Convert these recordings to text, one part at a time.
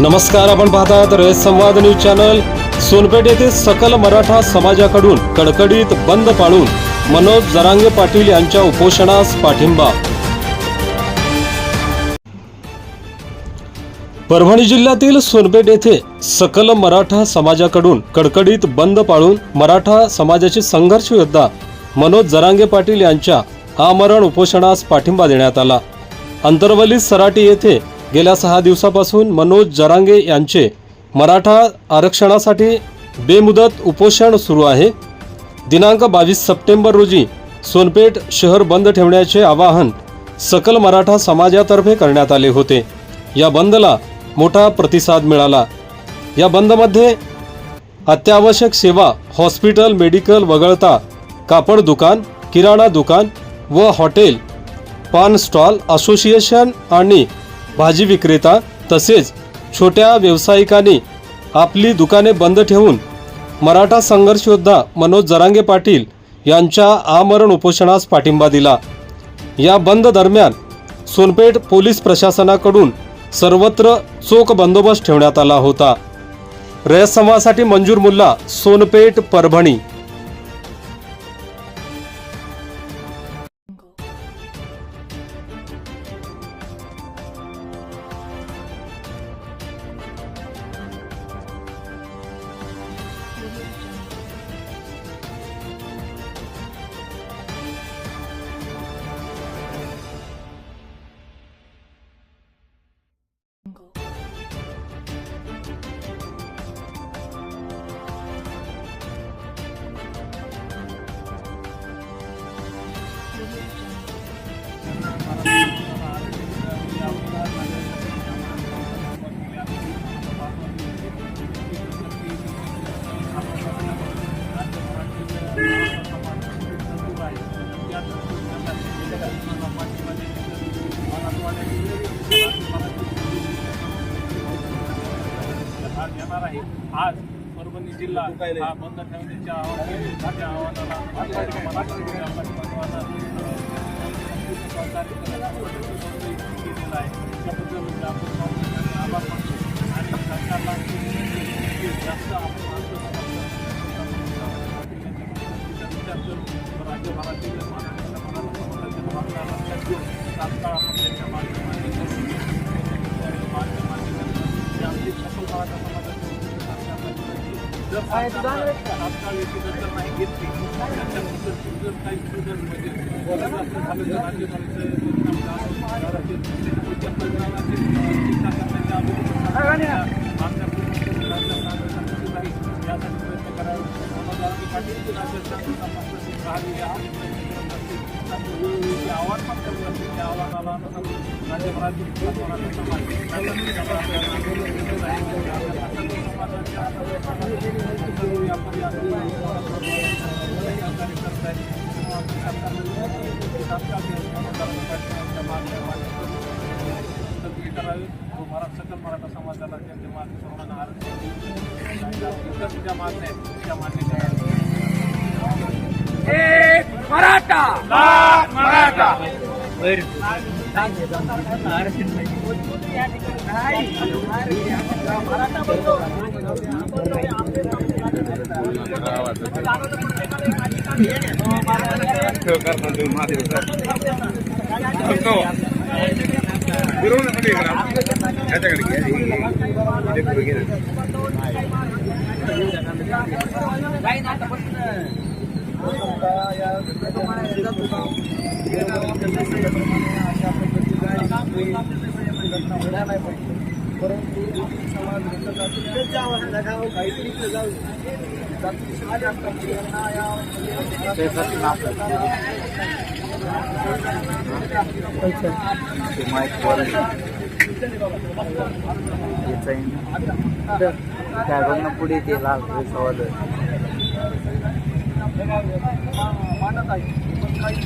नमस्कार आपण पाहतात रयत संवाद न्यूज चॅनल. सोनपेठ येथे सकल मराठा समाजाकडून कडकडीत बंद पाळून मनोज जरांगे पाटील यांच्या उपोषणास पाठिंबा. परभणी जिल्ह्यातील सोनपेठ येथे सकल मराठा समाजाकडून कडकडीत बंद पाळून मराठा समाजाचे संघर्ष योद्धा मनोज जरांगे पाटील यांच्या आमरण उपोषणास पाठिंबा देण्यात आला. अंतरवली सराटी येथे गेल्या सहा दिवसापासून मनोज जरांगे यांचे मराठा आरक्षणासाठी बेमुदत उपोषण सुरू आहे. दिनांक बावीस सप्टेंबर रोजी सोनपेठ शहर बंद ठेवण्याचे आवाहन सकल मराठा समाजातर्फे करण्यात आले होते. या बंदला मोठा प्रतिसाद मिळाला. या बंदमध्ये अत्यावश्यक सेवा हॉस्पिटल मेडिकल वगळता कापड दुकान किराणा दुकान व हॉटेल पान स्टॉल असोसिएशन आणि भाजी विक्रेता तसेच छोट्या व्यावसायिकांनी आपली दुकाने बंद ठेवून मराठा संघर्ष योद्धा मनोज जरांगे पाटील यांच्या आमरण उपोषणास पाठिंबा दिला. या बंद दरम्यान सोनपेठ पोलीस प्रशासनाकडून सर्वत्र चोख बंदोबस्त ठेवण्यात आला होता. रयत समाजासाठी मंजूर मुल्ला सोनपेठ परभणी. आहे आज परभणी जिल्हा हा बंद ठेवण्याच्या आव्हानाला आव्हानाला मराठा समाजाच्या पाठिंबाला, अ, सहकार्य करण्यासाठी केलेलं आहे त्याबद्दल म्हणजे आपण प्रामुख्याने आभार मानतो आणि सरकारला जास्त आपण विचार करून राज्यभरातील मराठा मराठा समाजाच्या भावना लक्षात घेऊन तात्काळ आपण त्यांच्या माध्यमाने माध्यमाने जर सरकारनं तात्काळ याची दखल नाही घेतली त्याच्यानंतर जर काही सुधार म्हणजे झालं तर परिणाम यासाठी प्रयत्न करावे पण करत असतील त्या आव्हानाला राज्यभरातील मराठा! समाज सकल मराठा! समाजाला त्यांच्या मागणी सर्वांना आरक्षण ज्या मागण्या आहेत त्या ಕರ್ಮದೇವ್ ಮಹಾದೇವ್ ಸರ್ ಬಿರೋನ ಕಡೆ ಇದ್ರ ಜಾತಕ ಇದೆ ಇದೆ ಬಿರೋನ ಕಡೆ ಇದ್ರ ಜಾತಕ ಇದೆ ಇದೆ ಬಿರೋನ ಕಡೆ ಇದ್ರ ಜಾತಕ ಇದೆ ಇದೆ ಬಿರೋನ ಕಡೆ ಇದ್ರ ಜಾತಕ ಇದೆ ಇದೆ ಬಿರೋನ ಕಡೆ ಇದ್ರ ಜಾತಕ ಇದೆ ಇದೆ ಬಿರೋನ ಕಡೆ ಇದ್ರ ಜಾತಕ ಇದೆ ಇದೆ ಬಿರೋನ ಕಡೆ ಇದ್ರ ಜಾತಕ ಇದೆ ಇದ परंतु कराव्या एक मराठा लाख मराठा त्या बघ पुढे ते लाल सवाल मानत आहे. पण काही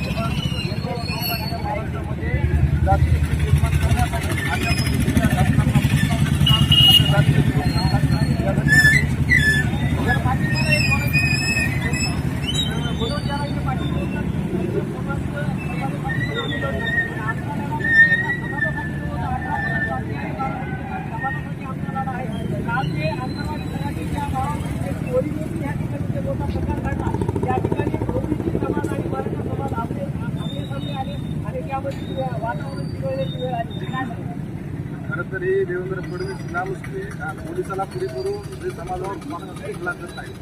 पोलिसाला पुढे करून जे समाजावर माणूस जात नाही.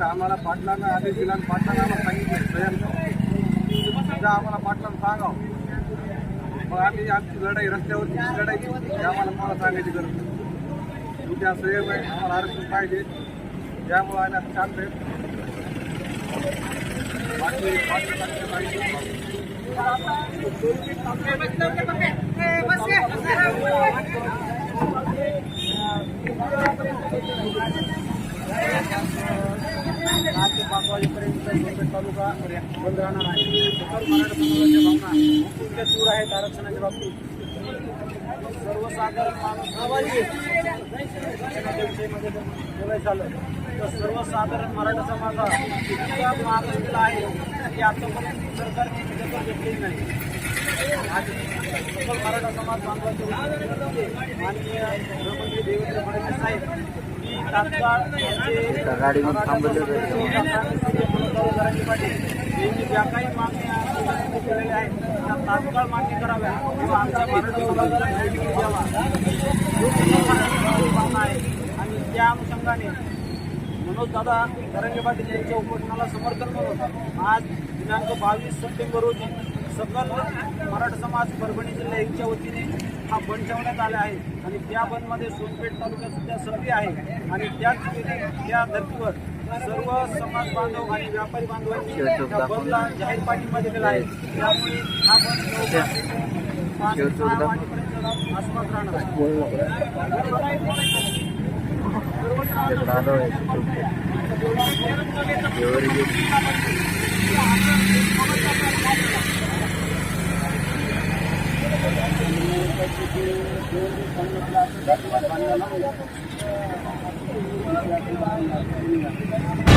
आम्हाला पाटलांना आदेश दिला आणि पाटलांना आम्हाला सांगितलं स्वयं. आम्हाला पाटलांना सांगावं. मग आम्ही आमची लढाई रस्त्यावरची लढाई ती आम्हाला मला सांगायची गरज नाही. उद्या संयम आहे आम्हाला आरक्षण पाहिजे. त्यामुळे आम्ही आता शांत आहे बाकी पाहिजे. आठ ते पाच वाजेपर्यंत तालुका बंद राहणार आहे सकल मराठा भावना इतक्या आहेत आरक्षणाच्या बाबतीत सर्वसाधारण माणूस आरक्षणाच्या विषयीमध्ये बोलायचं झालं तर सर्वसाधारण मराठा समाज इतका आहे की आतापर्यंत सरकारने दखल घेतलेली नाही. आज सकल मराठा समाज बांधवांच्या वतीने माननीय गृहमंत्री देवेंद्र फडणवीस साहेब की तात्काळ यांचे पाटील यांनी ज्या काही मागण्या केलेल्या आहेत त्या तात्काळ मान्य कराव्या. किंवा आमच्या मराठा समाजाला मिळवून द्यावा आहे. आणि त्या अनुषंगाने मनोज दादा जरांगे पाटील यांच्या उपोषणाला समर्थन म्हणून आज दिनांक बावीस सप्टेंबर रोजी सकल मराठा समाज परभणी जिल्हा यांच्या वतीने हा बंद ठेवण्यात आला आहे. आणि त्या बंदमध्ये सोनपेठ तालुका सुद्धा सक्रिय आहे. आणि त्याच त्या धर्तीवर सर्व समाज बांधव आणि व्यापारी बांधवांनी त्या बंदला जाहीर पाठिंबा दिलेला आहे. त्यामुळे हा बंद जवळपास पाच ते ಜಿಲ್ಲಾದ ದೇವರಿಗೆ ಬಂದ